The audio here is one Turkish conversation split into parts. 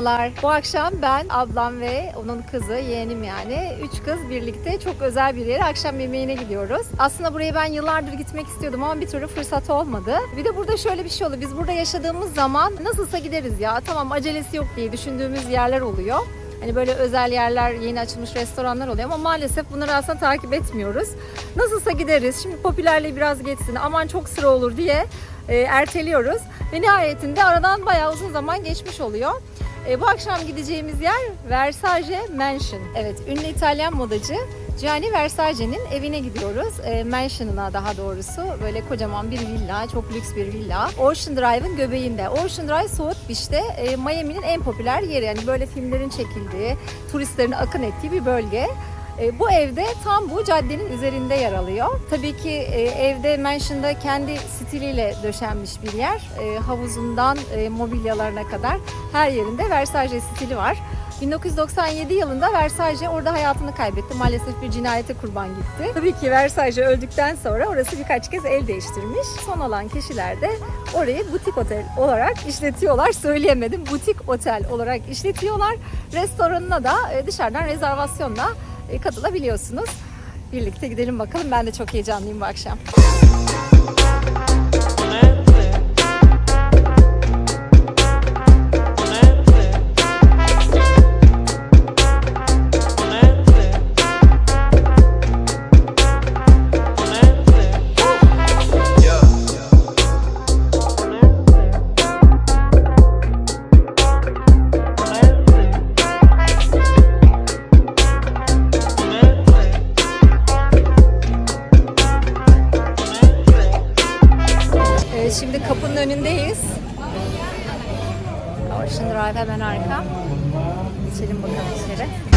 Merhabalar. Bu akşam ben, ablam ve onun kızı, yeğenim yani. Üç kız birlikte çok özel bir yere akşam yemeğine gidiyoruz. Aslında buraya ben yıllardır gitmek istiyordum ama bir türlü fırsat olmadı. Bir de burada şöyle bir şey oldu. Biz burada yaşadığımız zaman nasılsa gideriz ya. Tamam acelesi yok diye düşündüğümüz yerler oluyor. Hani böyle özel yerler, yeni açılmış restoranlar oluyor ama maalesef bunları aslında takip etmiyoruz. Nasılsa gideriz. Şimdi popülerliği biraz geçsin. Aman çok sıra olur diye e, erteliyoruz. Ve nihayetinde aradan bayağı uzun zaman geçmiş oluyor. E, bu akşam gideceğimiz yer Versace Mansion. Evet, ünlü İtalyan modacı Gianni Versace'nin evine gidiyoruz. E, mansion'ına daha doğrusu. Böyle kocaman bir villa, çok lüks bir villa. Ocean Drive'ın göbeğinde. Ocean Drive South Beach'te e, Miami'nin en popüler yeri. Yani böyle filmlerin çekildiği, turistlerin akın ettiği bir bölge. E, Bu evde tam bu caddenin üzerinde yer alıyor. Tabii ki e, evde mansion'da kendi stiliyle döşenmiş bir yer. E, Havuzundan e, mobilyalarına kadar her yerinde Versace stili var. 1997 yılında Versace orada hayatını kaybetti. Maalesef bir cinayete kurban gitti. Tabii ki Versace öldükten sonra orası birkaç kez el değiştirmiş. Son olan kişiler de orayı butik otel olarak işletiyorlar. Söyleyemedim. Butik otel olarak işletiyorlar. Restoranına da dışarıdan rezervasyonla katılabiliyorsunuz. Birlikte gidelim bakalım. Ben de çok heyecanlıyım bu akşam. Önündeyiz. Ocean Drive hemen arka. Geçelim bakalım içeri.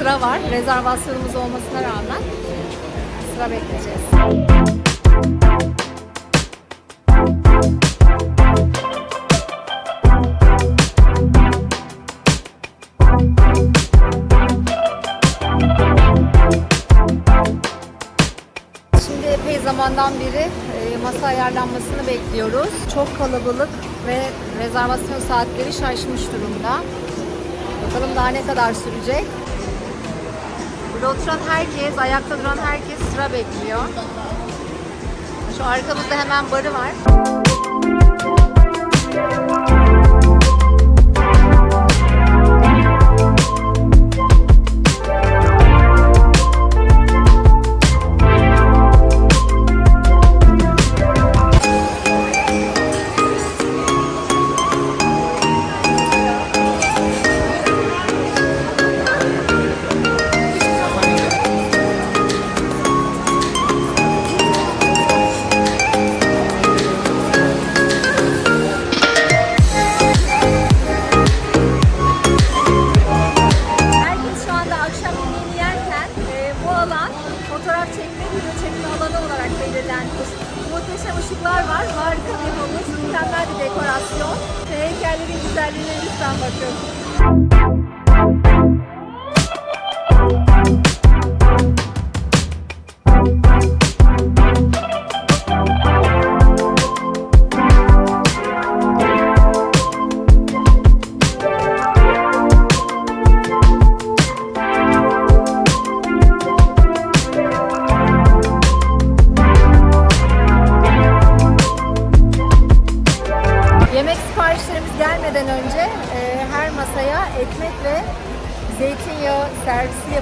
Sıra var. Rezervasyonumuz olmasına rağmen sıra bekleyeceğiz. Zamandan beri e, masa ayarlanmasını bekliyoruz. Çok kalabalık ve rezervasyon saatleri şaşmış durumda. Bakalım daha ne kadar sürecek. Burada oturan herkes, ayakta duran herkes sıra bekliyor. Şu arkamızda hemen barı var. Fotoğraf çekme, video çekme alanı olarak belirlenmiş. Muhteşem ışıklar var, harika bir havuz, mükemmel bir dekorasyon ve heykellerin güzelliğine lütfen bakın.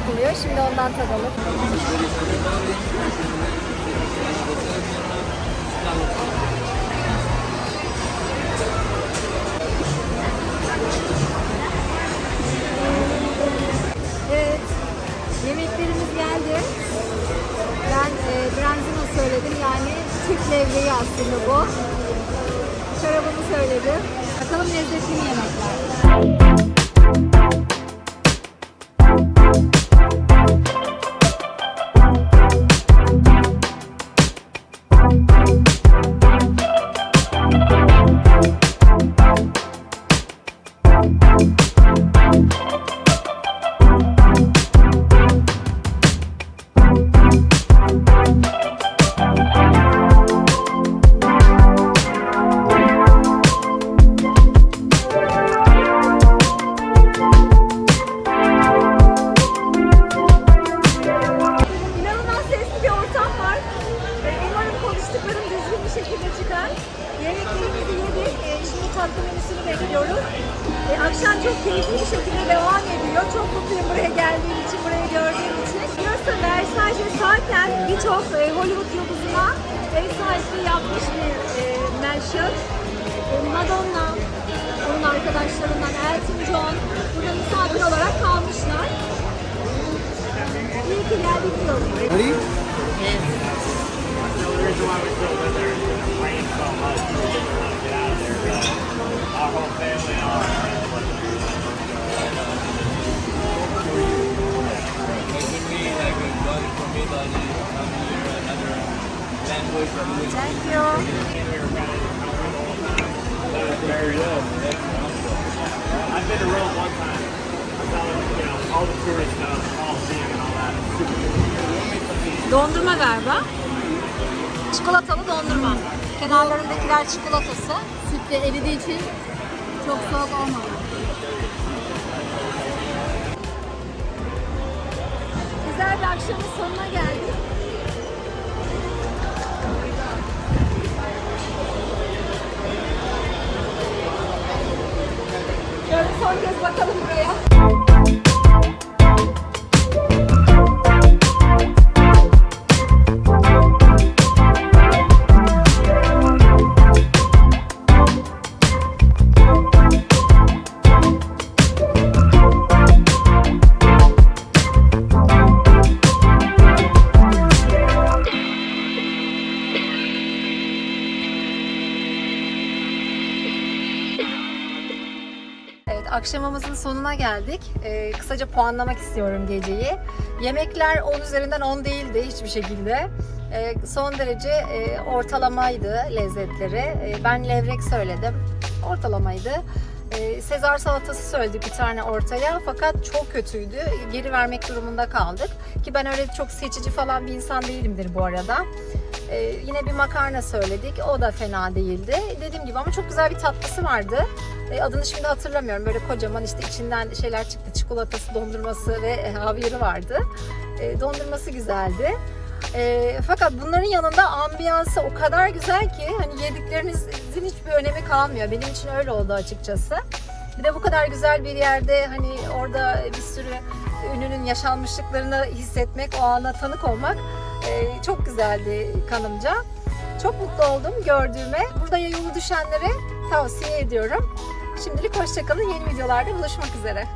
Yapılıyor. Şimdi ondan tadalım. Evet, yemeklerimiz geldi. Ben e, branzino söyledim yani Türk levreği aslında bu. Şarabımı söyledim. Bakalım lezzetli yemekler? Şekilde devam ediyor. Çok mutluyum buraya geldiğim için, burayı gördüğüm için. Burası Versailles ve zaten birçok e, Hollywood yıldızına ev sahipliği yapmış bir e. E, Madonna, onun arkadaşlarından Elton John burada misafir olarak kalmışlar. Thank you. I've been to Rome one time. You know, all the tourist stuff, all seeing and all that. Dondurma galiba. Çikolatalı dondurma. Kenarlarındakiler çikolatası. Sütle eridiği için çok soğuk olmadı. Güzel bir akşamın sonuna geldik. Akşamımızın sonuna geldik. Ee, kısaca puanlamak istiyorum geceyi. Yemekler 10 üzerinden 10 değildi hiçbir şekilde. Ee, son derece e, ortalamaydı lezzetleri. Ee, ben levrek söyledim. Ortalamaydı. Ee, Sezar salatası söyledik bir tane ortaya fakat çok kötüydü. Geri vermek durumunda kaldık. Ki ben öyle çok seçici falan bir insan değilimdir bu arada. Ee, yine bir makarna söyledik. O da fena değildi. Dediğim gibi ama çok güzel bir tatlısı vardı. E, adını şimdi hatırlamıyorum. Böyle kocaman işte içinden şeyler çıktı. Çikolatası, dondurması ve e, havyarı vardı. E, dondurması güzeldi. E, fakat bunların yanında ambiyansı o kadar güzel ki hani yediklerinizin hiçbir önemi kalmıyor. Benim için öyle oldu açıkçası. Bir de bu kadar güzel bir yerde hani orada bir sürü ünlünün yaşanmışlıklarını hissetmek, o ana tanık olmak e, çok güzeldi kanımca. Çok mutlu oldum gördüğüme. Burada yolu düşenlere tavsiye ediyorum. Şimdilik hoşçakalın. Yeni videolarda buluşmak üzere.